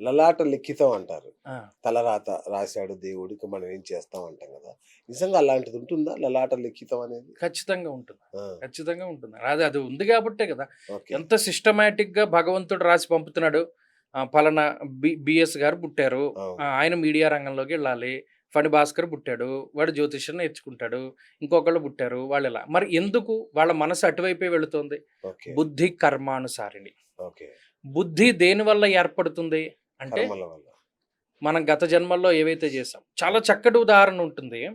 లలాట లిఖితం అంటారు తలరాత రాశాడు దేవుడికి మనం ఏం చేస్తాం అంటాం కదా! నిజంగా అలాంటిది ఉంటుందా లలాట లిఖితం అనేది ఖచ్చితంగా ఉంటుంది? ఖచ్చితంగా ఉంటుంది? అది అది ఉంది కాబట్టే కదా! ఎంత సిస్టమేటిక్గా భగవంతుడు రాసి పంపుతున్నాడు. పలానా బి బిఎస్ గారు పుట్టారు. ఆయన మీడియా రంగంలోకి వెళ్ళాలి. ఫణి భాస్కర్ పుట్టాడు. వాడు జ్యోతిష్యం నేర్చుకుంటాడు. ఇంకొకళ్ళు పుట్టారు వాళ్ళు ఇలా మరి ఎందుకు వాళ్ళ మనసు అటువైపే వెళుతుంది? బుద్ధి కర్మానుసారిణి. ఓకే. బుద్ధి దేని వల్ల ఏర్పడుతుంది? అంటే మనం గత జన్మల్లో ఏవైతే చేసాం చాలా చక్కటి ఉదాహరణ ఉంటుంది.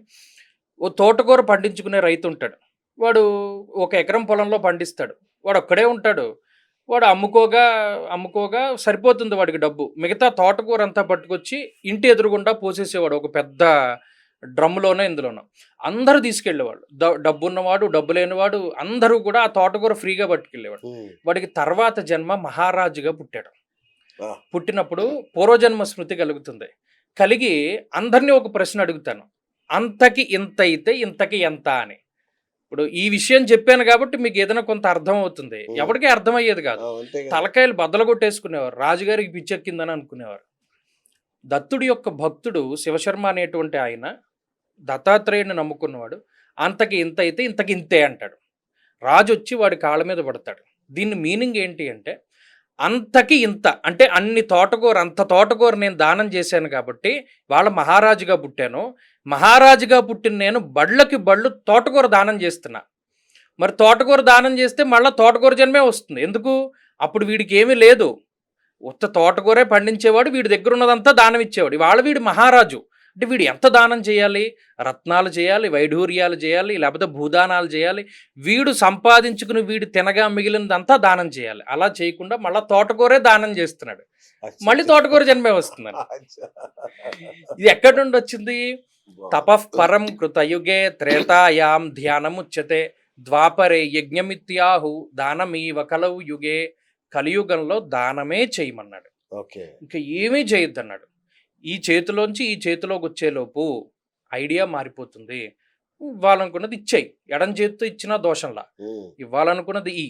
ఓ తోటకూర పండించుకునే రైతు ఉంటాడు. వాడు ఒక ఎకరం పొలంలో పండిస్తాడు. వాడు ఒక్కడే ఉంటాడు. వాడు అమ్ముకోగా అమ్ముకోగా సరిపోతుంది వాడికి డబ్బు. మిగతా తోటకూర అంతా పట్టుకొచ్చి ఇంటి ఎదురుగుండా పోసేసేవాడు ఒక పెద్ద డ్రమ్ములోనో ఇందులోనో. అందరూ తీసుకెళ్ళేవాడు డ- డబ్బు ఉన్నవాడు డబ్బు లేనివాడు అందరూ కూడా ఆ తోటకూర ఫ్రీగా పట్టుకెళ్ళేవాడు వాడికి తర్వాత జన్మ మహారాజుగా పుట్టాడు. పుట్టినప్పుడు పూర్వజన్మ స్మృతి కలుగుతుంది. కలిగి అందరినీ ఒక ప్రశ్న అడుగుతాను. అంతకి ఇంత అయితే ఇంతకి ఎంత అని. ఇప్పుడు ఈ విషయం చెప్పాను కాబట్టి మీకు ఏదైనా కొంత అర్థం అవుతుంది. ఎవరికీ అర్థమయ్యేది కదా. తలకాయలు బద్దలు కొట్టేసుకునేవారు రాజుగారికి పిచ్చెక్కిందని అనుకునేవారు. దత్తుడి యొక్క భక్తుడు శివశర్మ అనేటువంటి ఆయన దత్తాత్రేయుని నమ్ముకున్నవాడు అంతకి ఇంత అయితే ఇంతకి ఇంతే అంటాడు. రాజు వచ్చి వాడి కాళ్ళ మీద పడతాడు. దీని మీనింగ్ ఏంటి అంటే అంతకి ఇంత. అంటే అన్ని తోటకూర అంత తోటకూర నేను దానం చేశాను కాబట్టి వాళ్ళ మహారాజుగా పుట్టాను. మహారాజుగా పుట్టిన నేను బళ్ళకి బళ్ళు తోటకూర దానం చేస్తున్నా. మరి తోటకూర దానం చేస్తే మళ్ళీ తోటకూర జన్మే వస్తుంది. ఎందుకు? అప్పుడు వీడికి ఏమీ లేదు. ఉత్త తోటకూరే పండించేవాడు వీడి దగ్గర ఉన్నదంతా దానం ఇచ్చేవాడు. వాళ్ళ వీడు మహారాజు. అంటే వీడు ఎంత దానం చేయాలి? రత్నాలు చేయాలి? వైఢూర్యాలు చేయాలి? లేకపోతే భూదానాలు చేయాలి? వీడు సంపాదించుకుని వీడు తినగా మిగిలినదంతా దానం చేయాలి. అలా చేయకుండా మళ్ళీ తోటకూరే దానం చేస్తున్నాడు. మళ్ళీ తోటకూర జన్మే వస్తుందని అచ్చా. ఇది ఎక్కడి నుండి వచ్చింది? బాగుంది. తపః పరం కృతయుగే త్రేతాయాం ధ్యానముచ్యతే. ద్వాపరే యజ్ఞమిత్యాహు దానమీవ కలవు యుగే. కలియుగంలో దానమే చేయమన్నాడు. ఓకే. ఇంకా ఏమీ చేయొద్దన్నాడు. ఈ చేతిలోంచి ఈ చేతిలోకి వచ్చేలోపు ఐడియా మారిపోతుంది. ఇవ్వాలనుకున్నది ఇచ్చేయి. ఎడం చేతితో ఇచ్చినా దోషంలా. ఇవ్వాలనుకున్నది ఈ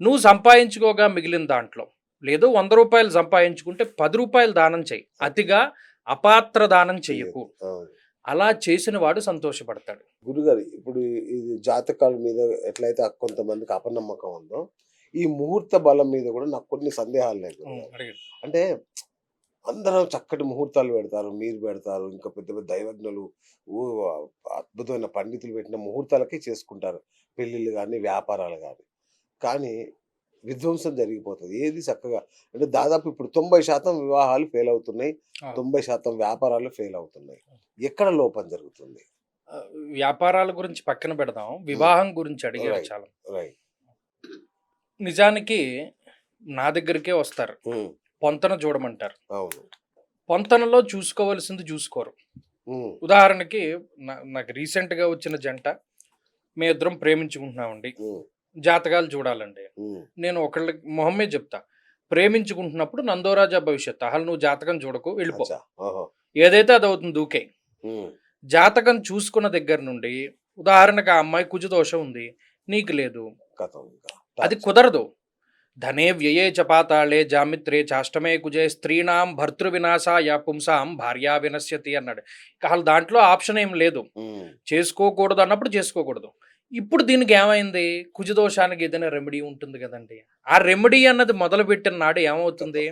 నువ్వు సంపాదించుకోగా మిగిలిన దాంట్లో. లేదు వంద రూపాయలు సంపాదించుకుంటే పది రూపాయలు దానం చేయి. అతిగా అపాత్ర దానం చెయ్యకు. అలా చేసిన వాడు సంతోషపడతాడు. గురుగారు ఇప్పుడు ఇది జాతకాల మీద ఎట్లయితే కొంతమందికి అపనమ్మకం ఉందో ఈ ముహూర్త బలం మీద కూడా నాకు కొన్ని సందేహాలు లేవు. అంటే అందరం చక్కటి ముహూర్తాలు పెడతారు మీరు పెడతారు ఇంకా పెద్ద పెద్ద దైవజ్ఞులు అద్భుతమైన పండితులు పెట్టిన ముహూర్తాలకే చేసుకుంటారు. పెళ్ళిళ్ళు కానీ వ్యాపారాలు కానీ కానీ విధ్వంసం జరిగిపోతుంది. ఏది చక్కగా అంటే దాదాపు ఇప్పుడు తొంభై శాతం వివాహాలు ఫెయిల్ అవుతున్నాయి. తొంభై శాతం వ్యాపారాలు ఫెయిల్ అవుతున్నాయి. ఎక్కడ లోపం జరుగుతుంది? వ్యాపారాల గురించి పక్కన పెడదాం. వివాహం గురించి Right. చాలా నిజానికి నా దగ్గరికే వస్తారు. పొంతన చూడమంటారు. పొంతనలో చూసుకోవలసింది చూసుకోరు. ఉదాహరణకి నాకు రీసెంట్గా వచ్చిన జంట మీ ఇద్దరం ప్రేమించుకుంటున్నామండి. జాతకాలు చూడాలండి. నేను ఒకళ్ళకి మొహమ్మే చెప్తా ప్రేమించుకుంటున్నప్పుడు నందోరాజా భవిష్యత్ అసలు నువ్వు జాతకం చూడకు వెళ్ళిపో. ఏదైతే అది అవుతుంది దూకే జాతకం చూసుకున్న దగ్గర నుండి ఉదాహరణకు ఆ అమ్మాయి కుజదోషం ఉంది నీకు లేదు. అది కుదరదు. ధనే వ్యయే చ పాతాళే జామిత్రే చాష్టమే కుజే స్త్రీణాం భర్తృ వినాశాయ పుంసాం భార్యా వినశ్యతి అన్నాడు అసలు దాంట్లో ఆప్షన్ ఏం లేదు. చేసుకోకూడదు అన్నప్పుడు చేసుకోకూడదు. ఇప్పుడు దీనికి ఏమైంది? కుజదోషానికి ఏదైనా రెమెడీ ఉంటుంది కదండి. ఆ రెమెడీ అన్నది మొదలు పెట్టిన నాడు ఏమవుతుంది?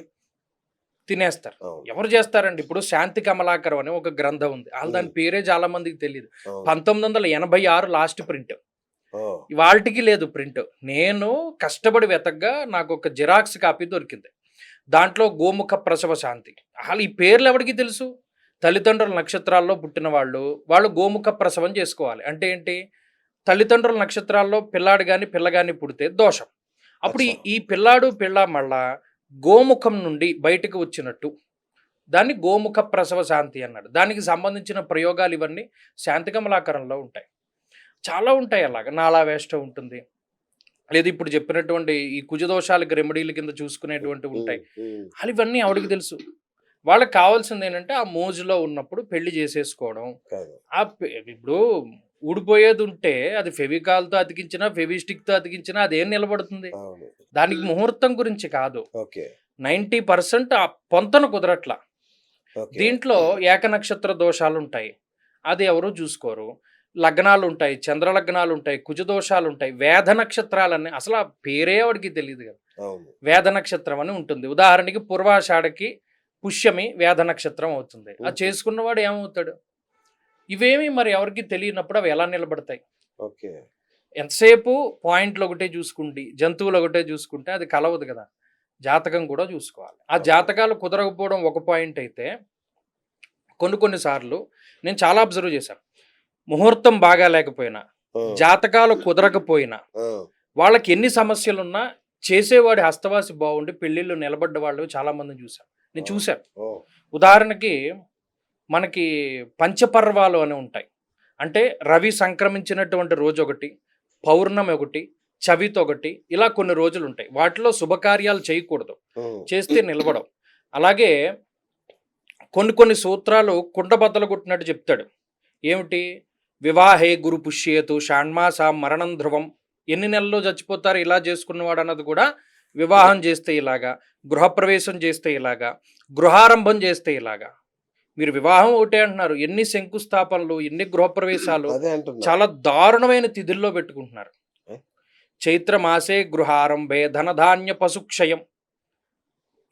తినేస్తారు. ఎవరు చేస్తారండి? ఇప్పుడు శాంతి కమలాకరం అని ఒక గ్రంథం ఉంది. వాళ్ళు దాని పేరే చాలా మందికి తెలియదు పంతొమ్మిది వందల ఎనభై ఆరు లాస్ట్ ప్రింట్. ఇవాళకి లేదు ప్రింట్. నేను కష్టపడి వెతగ్గా నాకు ఒక జిరాక్స్ కాపీ దొరికింది. దాంట్లో గోముఖ ప్రసవ శాంతి. అసలు ఈ పేర్లు ఎవరికి తెలుసు? తల్లిదండ్రుల నక్షత్రాల్లో పుట్టిన వాళ్ళు వాళ్ళు గోముఖ ప్రసవం చేసుకోవాలి. అంటే ఏంటి? తల్లిదండ్రుల నక్షత్రాల్లో పిల్లాడు కానీ పిల్ల కానీ పుడితే దోషం. అప్పుడు ఈ- పిల్లాడు పిల్ల మళ్ళా గోముఖం నుండి బయటకు వచ్చినట్టు దాన్ని గోముఖ ప్రసవ శాంతి అన్నాడు. దానికి సంబంధించిన ప్రయోగాలు ఇవన్నీ శాంతి కమలాకరంలో ఉంటాయి. చాలా ఉంటాయి అలాగ. నాలా వేస్ట్ ఉంటుంది. లేదు ఇప్పుడు చెప్పినటువంటి ఈ కుజదోషాలకి రెమెడీల కింద చూసుకునేటువంటి ఉంటాయి. అసలు ఇవన్నీ ఆవిడకి తెలుసు? వాళ్ళకి కావాల్సింది ఏంటంటే ఆ మోజులో ఉన్నప్పుడు పెళ్ళి చేసేసుకోవడం. ఆ ఇప్పుడు ఊడిపోయేది ఉంటే అది ఫెవికాల్తో అతికించినా ఫెవిస్టిక్తో అతికించినా అదేం నిలబడుతుంది? దానికి ముహూర్తం గురించి కాదు. నైంటీ పర్సెంట్ ఆ పొంతన కుదరట్ల. దీంట్లో ఏక నక్షత్ర దోషాలు ఉంటాయి అది ఎవరు చూసుకోరు. లగ్నాలు ఉంటాయి చంద్ర లగ్నాలు ఉంటాయి కుజ దోషాలు ఉంటాయి వేద నక్షత్రాలన్నీ అసలు ఆ పేరే వాడికి తెలియదు కదా. వేద నక్షత్రం అని ఉంటుంది. ఉదాహరణకి పూర్వాషాఢకి పుష్యమి వేద నక్షత్రం అవుతుంది. అది. చేసుకున్నవాడు ఏమవుతాడు? ఇవేమి మరి ఎవరికి తెలియనప్పుడు అవి ఎలా నిలబడతాయి? ఓకే. ఎంతసేపు పాయింట్లు ఒకటే చూసుకుంటే జంతువులు ఒకటే చూసుకుంటే అది కలవదు కదా. జాతకం కూడా చూసుకోవాలి. ఆ. జాతకాలు కుదరకపోవడం ఒక పాయింట్ అయితే కొన్ని కొన్ని సార్లు నేను చాలా అబ్జర్వ్ చేశాను. ముహూర్తం బాగా లేకపోయినా జాతకాలు కుదరకపోయినా వాళ్ళకి ఎన్ని సమస్యలున్నా చేసేవాడి హస్తవాసి బాగుండి పెళ్ళిళ్ళు నిలబడ్డ వాళ్ళు చాలా మందిని చూశాను నేను చూశాను. ఉదాహరణకి మనకి పంచపర్వాలు అని ఉంటాయి. అంటే రవి సంక్రమించినటువంటి రోజు ఒకటి పౌర్ణమి ఒకటి చవితి ఒకటి ఇలా కొన్ని రోజులు ఉంటాయి వాటిలో శుభకార్యాలు చేయకూడదు. చేస్తే నిలబడవు. అలాగే కొన్ని కొన్ని సూత్రాలు కుండబద్దలు కొట్టినట్టు చెప్తాడు. ఏమిటి? వివాహే గురు పుష్యేతు షాణ్మాస మరణం ధ్రువం. ఎన్ని నెలల్లో చచ్చిపోతారు? ఇలా చేసుకున్నవాడు అన్నది కూడా వివాహం చేస్తే ఇలాగా గృహప్రవేశం చేస్తే ఇలాగా గృహారంభం చేస్తే ఇలాగా. మీరు వివాహం ఒకటే అంటున్నారు. ఎన్ని శంకుస్థాపనలు ఎన్ని గృహప్రవేశాలు చాలా దారుణమైన తిథుల్లో పెట్టుకుంటున్నారు. ఏ? చైత్ర మాసే గృహారంభే ధనధాన్య పశుక్షయం.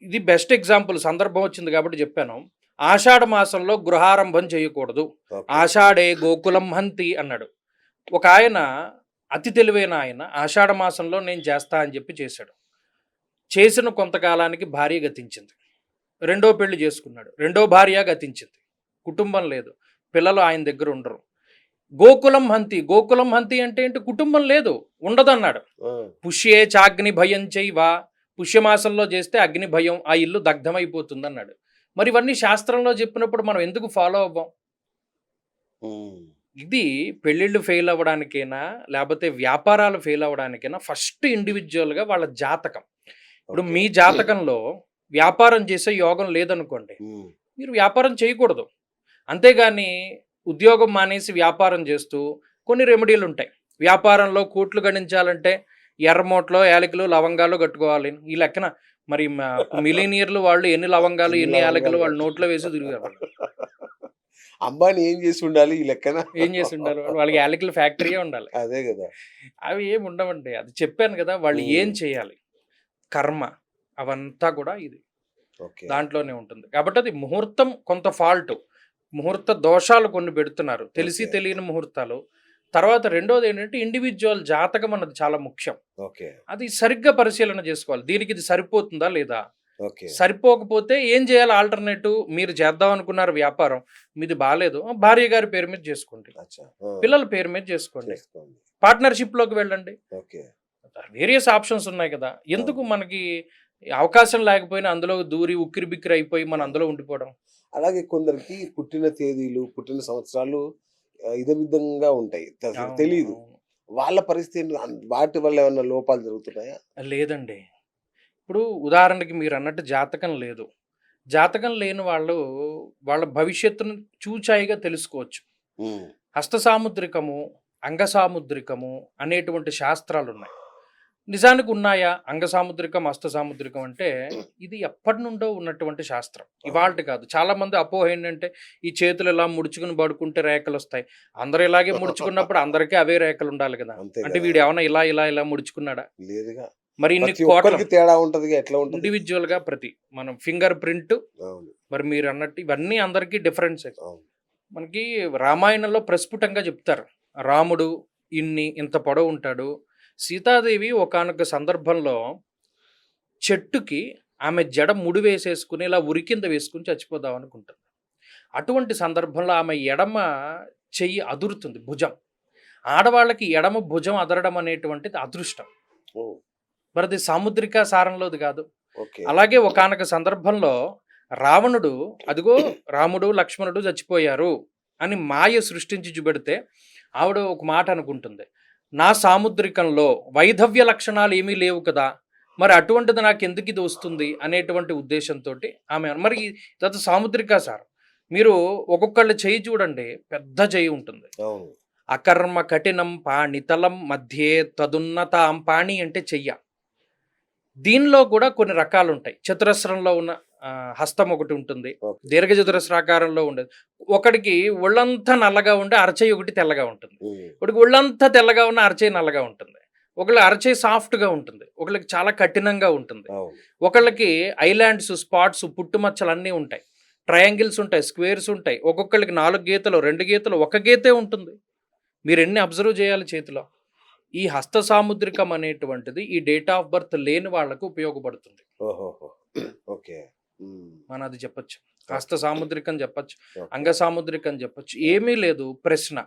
ఇది బెస్ట్ ఎగ్జాంపుల్. సందర్భం వచ్చింది కాబట్టి చెప్పాను. ఆషాఢ మాసంలో గృహారంభం చేయకూడదు. ఆషాఢే గోకులం హంతి అన్నాడు. ఒక ఆయన అతి తెలివైన ఆయన ఆషాఢ మాసంలో నేను చేస్తా అని చెప్పి చేశాడు. చేసిన కొంతకాలానికి భార్య గతించింది. రెండో పెళ్ళి చేసుకున్నాడు. రెండో భార్య గతించింది. కుటుంబం లేదు. పిల్లలు ఆయన దగ్గర ఉండరు. గోకులం హంతి గోకులం హంతి అంటే ఏంటి? కుటుంబం లేదు. ఉండదన్నాడు. పుష్యే చాగ్ని భయం చేయవా పుష్యమాసంలో చేస్తే అగ్ని భయం ఆ ఇల్లు దగ్ధమైపోతుంది అన్నాడు మరి ఇవన్నీ శాస్త్రంలో చెప్పినప్పుడు మనం ఎందుకు ఫాలో అవ్వం? ఇది పెళ్ళిళ్ళు ఫెయిల్ అవ్వడానికైనా లేకపోతే వ్యాపారాలు ఫెయిల్ అవ్వడానికైనా ఫస్ట్ ఇండివిజువల్గా వాళ్ళ జాతకం. ఇప్పుడు. మీ జాతకంలో వ్యాపారం చేసే యోగం లేదనుకోండి మీరు వ్యాపారం చేయకూడదు. అంతేగాని ఉద్యోగం మానేసి వ్యాపారం చేస్తూ కొన్ని రెమెడీలు ఉంటాయి. వ్యాపారంలో కోట్లు గణించాలంటే ఎర్రమోట్లో యాలకులు లవంగాలు కట్టుకోవాలి. ఈ లెక్కన మరి మిలీనియర్లు వాళ్ళు ఎన్ని లవంగాలు ఎన్ని యాలకులు వాళ్ళు నోట్లో వేసి తిరిగారు. అంబానీ ఏం చేసి ఉండాలి ఈ లెక్కన? ఏం చేసి ఉండాలి? వాళ్ళకి యాలకుల ఫ్యాక్టరీయే ఉండాలి. అదే కదా. అవి ఏమి ఉండవండి. అది చెప్పాను కదా వాళ్ళు. ఏం చేయాలి? కర్మ. అవంతా కూడా ఇది. దాంట్లోనే ఉంటుంది. కాబట్టి అది ముహూర్తం కొంత ఫాల్ట్. ముహూర్త దోషాలు కొన్ని పెడుతున్నారు. తెలిసి. తెలియని ముహూర్తాలు. తర్వాత రెండోది ఏంటంటే ఇండివిజువల్ జాతకం అన్నది చాలా ముఖ్యం. ఓకే. అది సరిగ్గా పరిశీలన చేసుకోవాలి. దీనికి ఇది సరిపోతుందా లేదా? ఓకే. సరిపోకపోతే ఏం చేయాలి? ఆల్టర్నేటివ్ మీరు చేద్దాం అనుకున్నారు వ్యాపారం మీది బాగాలేదు భార్య గారి పేరు మీద చేసుకోండి. పిల్లల పేరు మీద చేసుకోండి. పార్ట్నర్షిప్లోకి వెళ్ళండి. ఓకే. వేరియస్ ఆప్షన్స్ ఉన్నాయి కదా. ఎందుకు మనకి అవకాశం లేకపోయినా అందులో దూరి ఉక్కిరి బిక్కిరి అయిపోయి మనం అందులో ఉండిపోవడం? అలాగే కొందరికి పుట్టిన తేదీలు పుట్టిన సంవత్సరాలు ఇదే విధంగా ఉంటాయి. తె- తెలీదు. వాళ్ళ పరిస్థితి వాటి వల్ల ఏమైనా లోపాలు జరుగుతున్నాయా? లేదండి. ఇప్పుడు ఉదాహరణకి మీరు అన్నట్టు జాతకం లేదు. జాతకం లేని వాళ్ళు వాళ్ళ భవిష్యత్తును చూచాయిగా తెలుసుకోవచ్చు. హస్త సాముద్రికము అంగ సాముద్రికము అనేటువంటి శాస్త్రాలు ఉన్నాయి నిజానికి ఉన్నాయా? అంగ సాముద్రికం హస్త సాముద్రికం అంటే ఇది ఎప్పటి నుండో ఉన్నటువంటి శాస్త్రం. ఇవాళ కాదు. చాలా మంది అపోహ ఏంటంటే ఈ చేతులు ఇలా ముడుచుకుని పడుకుంటే రేఖలు వస్తాయి. అందరూ ఇలాగే ముడుచుకున్నప్పుడు అందరికీ అవే రేఖలు ఉండాలి కదా. అంటే. వీడు ఏమైనా ఇలా ఇలా ఇలా ముడుచుకున్నాడా? లేదుగా. మరి ఇన్ని తేడా ఉంటది ఎట్లా ఉంటది? ఇండివిజువల్గా ప్రతి మనం ఫింగర్ ప్రింట్ మరి మీరు అన్నట్టు ఇవన్నీ అందరికీ డిఫరెన్స్. మనకి రామాయణంలో ప్రస్ఫుటంగా చెప్తారు. రాముడు ఇన్ని ఇంత పొడవు ఉంటాడు. సీతాదేవి ఒకానొక సందర్భంలో చెట్టుకి ఆమె జడ ముడి వేసేసుకుని ఇలా ఉరి కింద వేసుకుని చచ్చిపోదాం అనుకుంటుంది. అటువంటి సందర్భంలో ఆమె ఎడమ చెయ్యి అదురుతుంది భుజం. ఆడవాళ్ళకి ఎడమ భుజం అదరడం అనేటువంటిది అదృష్టం. మరి అది సాముద్రిక సారంలోది కాదు. అలాగే ఒకానొక సందర్భంలో రావణుడు అదిగో రాముడు లక్ష్మణుడు చచ్చిపోయారు అని మాయ సృష్టించి చూపెడితే ఆవిడ ఒక మాట అనుకుంటుంది. నా సాముద్రికంలో వైధవ్య లక్షణాలు ఏమీ లేవు కదా మరి అటువంటిది నాకు ఎందుకు ఇది వస్తుంది అనేటువంటి ఉద్దేశంతో ఆమె మరి ఇదంతా సాముద్రిక సార్ మీరు ఒక్కొక్కళ్ళ చెయ్యి చూడండి పెద్ద చెయ్యి ఉంటుంది. అకర్మ కఠినం పాణితలం మధ్యే తదున్నతాం పాణి అంటే చెయ్య. దీనిలో కూడా కొన్ని రకాలు ఉంటాయి చతురస్రంలో ఉన్న హస్తం ఒకటి ఉంటుంది. ఓకే. దీర్ఘ చతురస్రాకారంలో ఉండేది. ఒకడికి ఒళ్ళంతా నల్లగా ఉండే అరచేయి ఒకటి తెల్లగా ఉంటుంది. ఒకడికి ఒళ్ళంతా తెల్లగా ఉన్న అరచేయి నల్లగా ఉంటుంది. ఒకళ్ళ అరచేయి సాఫ్ట్గా ఉంటుంది. ఒకళ్ళకి చాలా కఠినంగా ఉంటుంది. ఒకళ్ళకి ఐలాండ్స్ స్పాట్స్ పుట్టుమచ్చలు అన్నీ ఉంటాయి. ట్రయాంగిల్స్ ఉంటాయి స్క్వేర్స్ ఉంటాయి. ఒక్కొక్కళ్ళకి నాలుగు గీతలు రెండు గీతలు ఒక గీతే ఉంటుంది. మీరు ఎన్ని అబ్జర్వ్ చేయాలి చేతిలో? ఈ హస్త సాముద్రికం అనేటువంటిది ఈ డేట్ ఆఫ్ బర్త్ లేని వాళ్ళకు ఉపయోగపడుతుంది. ఓకే. మనం అది చెప్పొచ్చు. హస్త సాముద్రికం చెప్పొచ్చు. అంగ సాముద్రికం చెప్పొచ్చు. ఏమీ లేదు ప్రశ్న.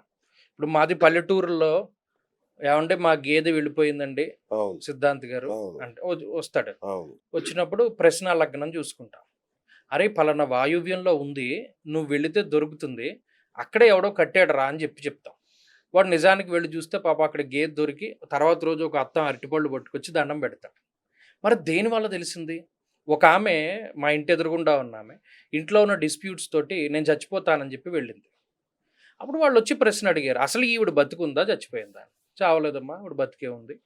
ఇప్పుడు మాది పల్లెటూరులో ఏమంటే మా గేదె వెళ్ళిపోయిందండి సిద్ధాంత్ గారు. అంటే వస్తాడు. వచ్చినప్పుడు ప్రశ్న లగ్నం చూసుకుంటాం. అరే పలానా వాయువ్యంలో ఉంది నువ్వు వెళితే దొరుకుతుంది అక్కడే ఎవడో కట్టాడు రా అని చెప్పి చెప్తాం. వాడు నిజానికి వెళ్ళి చూస్తే పాప అక్కడ గేదె దొరికి తర్వాత రోజు ఒక అత్తం అరటిపళ్ళు పట్టుకొచ్చి దండం పెడతాడు. మరి దేని వల్ల తెలిసింది? ఒక ఆమె మా ఇంటి ఎదురుగుండా ఉన్న ఆమె ఇంట్లో ఉన్న డిస్ప్యూట్స్ తోటి నేను చచ్చిపోతానని చెప్పి వెళ్ళింది. అప్పుడు వాళ్ళు వచ్చి ప్రశ్న అడిగారు అసలు ఈవిడ బతుకుందా? చచ్చిపోయిందా? చావలేదమ్మా ఆవిడ బతికే ఉంది.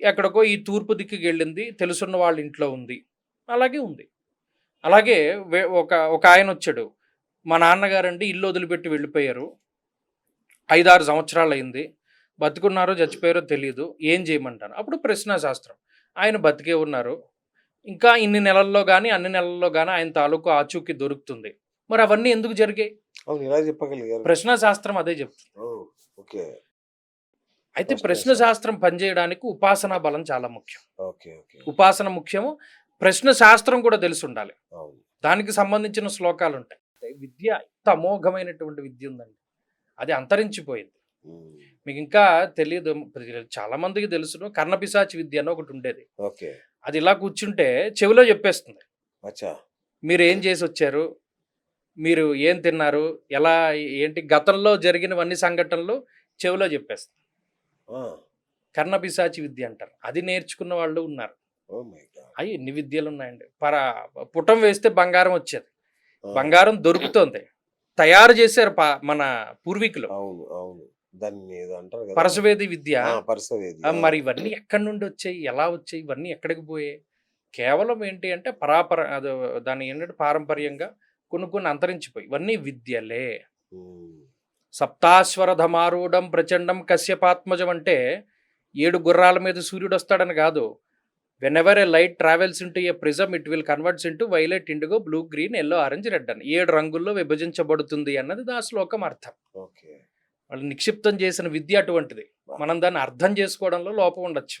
ఎక్కడికో ఈ తూర్పు దిక్కుకి వెళ్ళింది తెలుసున్న వాళ్ళ ఇంట్లో ఉంది. అలాగే ఉంది. అలాగే ఒక ఒక ఆయన వచ్చాడు. మా నాన్నగారండి ఇల్లు వదిలిపెట్టి వెళ్ళిపోయారు. ఐదారు సంవత్సరాలు అయింది బతుకున్నారో చచ్చిపోయారో తెలియదు ఏం చేయమంటాను? అప్పుడు ప్రశ్న శాస్త్రం. ఆయన బతికే ఉన్నారు. ఇంకా ఇన్ని నెలల్లో కానీ అన్ని నెలల్లో కానీ ఆయన తాలూకు ఆచూకీ దొరుకుతుంది. మరి అవన్నీ ఎందుకు జరిగాయి? అవును ఇలా చెప్పగలిగారు? ప్రశ్న శాస్త్రం అదే చెప్తుంది. ఓకే. అయితే ప్రశ్న శాస్త్రం పనిచేయడానికి ఉపాసనా బలం చాలా ముఖ్యం. Okay okay. ఉపాసన ముఖ్యము ప్రశ్న శాస్త్రం కూడా తెలిసి ఉండాలి. దానికి సంబంధించిన శ్లోకాలు ఉంటాయి. విద్య ఇంత అమోఘమైనటువంటి విద్య ఉందండి. అది అంతరించిపోయింది. మీకు ఇంకా తెలియదు చాలా మందికి తెలుసును. కర్ణపిశాచి విద్య అని ఒకటి ఉండేది. ఓకే. అది ఇలా కూర్చుంటే చెవిలో చెప్పేస్తుంది. అచ్చా. మీరు ఏం చేసి వచ్చారు? మీరు ఏం తిన్నారు? ఎలా ఏంటి? గతంలో జరిగినవన్నీ సంఘటనలు చెవిలో చెప్పేస్తుంది. కర్ణపిశాచి విద్య అంటారు. అది నేర్చుకున్న వాళ్ళు ఉన్నారు. అవి ఎన్ని విద్యలు ఉన్నాయండి. పర పుటం వేస్తే బంగారం వచ్చేది. బంగారం దొరుకుతోంది. తయారు చేశారు మన పూర్వీకులు. అవును అవును. దాన్ని అంటారు కదా. పరశువేది విద్య. ఆ, మరి ఇవన్నీ ఎక్కడి నుండి వచ్చాయి? ఎలా వచ్చాయి? ఇవన్నీ ఎక్కడికి పోయాయి? కేవలం ఏంటి అంటే పరాపర అది దాని ఏంటంటే పారంపర్యంగా కొన్ని కొన్ని అంతరించిపోయి. ఇవన్నీ విద్యలే. సప్తాశ్వర ధమారూఢం ప్రచండం కశ్యపాత్మజం అంటే ఏడు గుర్రాల మీద సూర్యుడు వస్తాడని కాదు. Whenever a light travels into a prism it will converts into violet indigo blue green yellow orange red అని. ఏడు రంగుల్లో విభజించబడుతుంది అన్నది దా శ్లోకం అర్థం. ఓకే. వాళ్ళు నిక్షిప్తం చేసిన విద్య అటువంటిది. మనం దాన్ని అర్థం చేసుకోవడంలో లోపం ఉండొచ్చు.